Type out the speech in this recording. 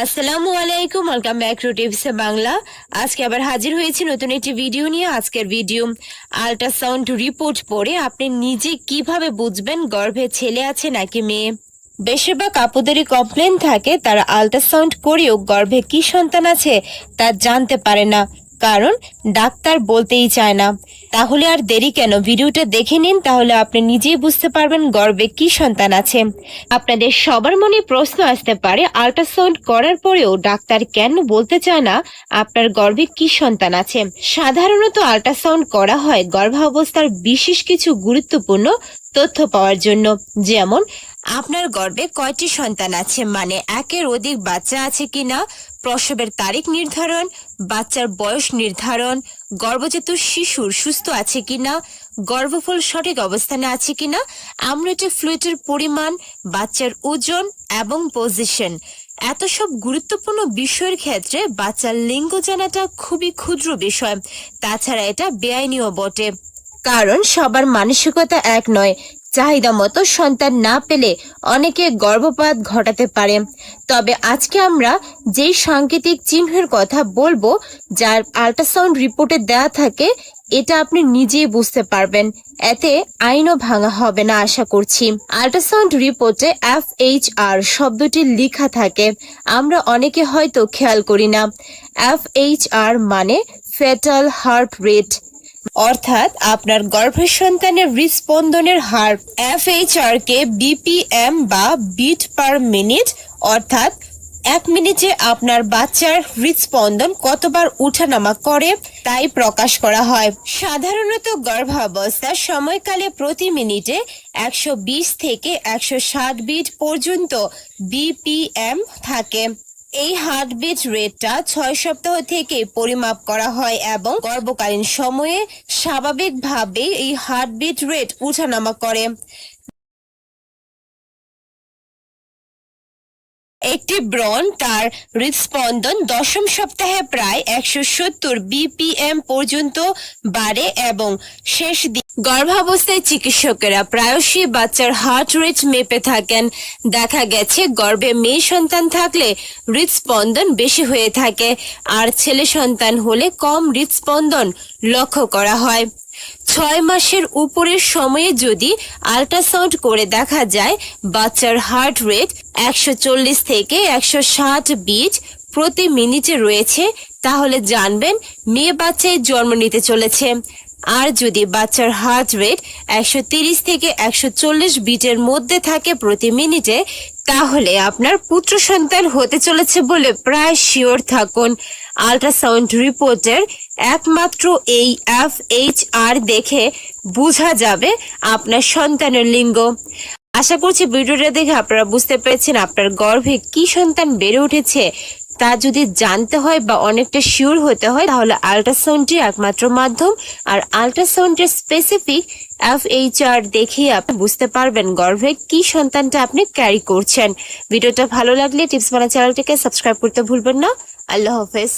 আসসালামু আলাইকুম welcome back to tips Bangla আজকে আবার হাজির হয়েছি নতুন একটি ভিডিও নিয়ে। আজকের ভিডিও আল্ট্রাসাউন্ড রিপোর্ট পড়ে আপনি নিজে কীভাবে বুঝবেন গর্ভে ছেলে আছে নাকি মেয়ে? বেশিরভাগ আপুদেরই কমপ্লেন থাকে, তারা আল্ট্রাসাউন্ড করেও গর্ভে কি সন্তান আছে তা জানতে পারে না। কারণ ডাক্তার বলতেই চায় না। তাহলে আর দেরি কেন? ভিডিওটা দেখে নিন, তাহলে আপনি নিজেই বুঝতে পারবেন গর্বে কি সন্তান আছে। আপনাদের সবার মনে প্রশ্ন আসতে পারে, আল্ট্রাসাউন্ড করার পরেও ডাক্তার কেন বলতে চায় না আপনার গর্ভে কি সন্তান আছে? সাধারণত আল্ট্রাসাউন্ড করা হয় গর্ভাবস্থার বিশেষ কিছু গুরুত্বপূর্ণ তথ্য পাওয়ার জন্য। যেমন, আপনার গর্ভে কয়টি সন্তান আছে? মানে একের অধিক বাচ্চা আছে কিনা? প্রসবের তারিখ নির্ধারণ, বাচ্চার বয়স নির্ধারণ, গর্ভজাত শিশুর সুস্থ আছে কিনা, গর্ভফল সঠিক অবস্থানে আছে কিনা আমলেটে ফ্লুইডের পরিমাণ, বাচ্চার ওজন এবং পজিশন এত সব গুরুত্বপূর্ণ বিষয়ের ক্ষেত্রে বাচ্চার লিঙ্গ জানাটা খুবই ক্ষুদ্র বিষয়। তাছাড়া এটা বেআইনিও বটে। কারণ সবার মানসিকতা এক নয় চাহিদা মতো সন্তান না পেলে অনেকে গর্ভপাত ঘটাতে পারে। তবে আজকে আমরা যেই সাংকেতিক চিহ্নের কথা বলব, যার আল্ট্রাসাউন্ড রিপোর্টে দেয়া থাকে, এটা আপনি নিজেই বুঝতে পারবেন। এতে আইনও ভাঙা হবে না আশা করছি। আল্ট্রাসাউন্ড রিপোর্টে এফ এইচ আর শব্দটি লেখা থাকে। আমরা অনেকে হয়তো খেয়াল করি না। এফ এইচ আর মানে ফেটাল হার্ট রেট অর্থাৎ আপনার গর্ভের সন্তানের হৃদস্পন্দনের হার এফএইচআর কে বিপিএম বা বিট পার মিনিট, অর্থাৎ এক মিনিটে আপনার বাচ্চার হৃদস্পন্দন কতবার উঠানামা করে তাই প্রকাশ করা হয়। সাধারণত গর্ভাবস্থার সময়কালে প্রতি মিনিটে একশো বিশ থেকে একশো ষাট বিট পর্যন্ত বিপিএম থাকে। এই হার্টবিট রেটটা ছয় সপ্তাহ থেকে পরিমাপ করা হয় এবং গর্ভকালীন সময়ে স্বাভাবিকভাবে এই হার্টবিট রেট উঠানামা করে। একটি ব্রণ তার হৃদস্পন্দন দশম সপ্তাহে প্রায় একশো সত্তর বিপিএম পর্যন্ত বাড়ে এবং শেষ দিন গর্ভাবস্থায় চিকিৎসকেরা প্রায়শই বাচ্চার হার্ট রেট মেপে থাকেন। দেখা গেছে, গর্ভে মেয়ে সন্তান থাকলে হৃদস্পন্দন বেশি হয়ে থাকে, আর ছেলে সন্তান হলে কম হৃদস্পন্দন লক্ষ্য করা হয়। ছয় মাসের উপরের সময়ে যদি আল্ট্রাসাউন্ড করে দেখা যায়, বাচ্চার হার্ট রেট একশো চল্লিশ থেকে একশো ষাট বিট প্রতি মিনিটে রয়েছে, তাহলে জানবেন মেয়ে বাচ্চায় জন্ম নিতে চলেছে। আর যদি বাচ্চার হার্ট রেট একশো থেকে একশো চল্লিশ বিটের মধ্যে থাকে প্রতি মিনিটে তাহলে আপনার পুত্র সন্তান হতে চলেছে বলে প্রায় শিওর থাকুন। আল্ট্রাসাউন্ড রিপোর্টের একমাত্র এই এফ এইচ আর দেখে বোঝা যাবে আপনার সন্তানের লিঙ্গ। আশা করছি ভিডিওটা দেখে আপনারা বুঝতে পেরেছেন আপনার গর্ভে কি সন্তান বেড়ে উঠেছে তা যদি জানতে হয় বা অনেকটা শিওর হতে হয়, তাহলে আল্ট্রাসাউন্ডটি একমাত্র মাধ্যম। আর আল্ট্রাসাউন্ডের স্পেসিফিক এফ এইচ আর দেখেই আপনি বুঝতে পারবেন গর্ভে কি সন্তানটা আপনি ক্যারি করছেন। ভিডিওটা ভালো লাগলে টিপস বানা চ্যানেলটিকে সাবস্ক্রাইব করতে ভুলবেন না। আল্লাহ হাফেজ।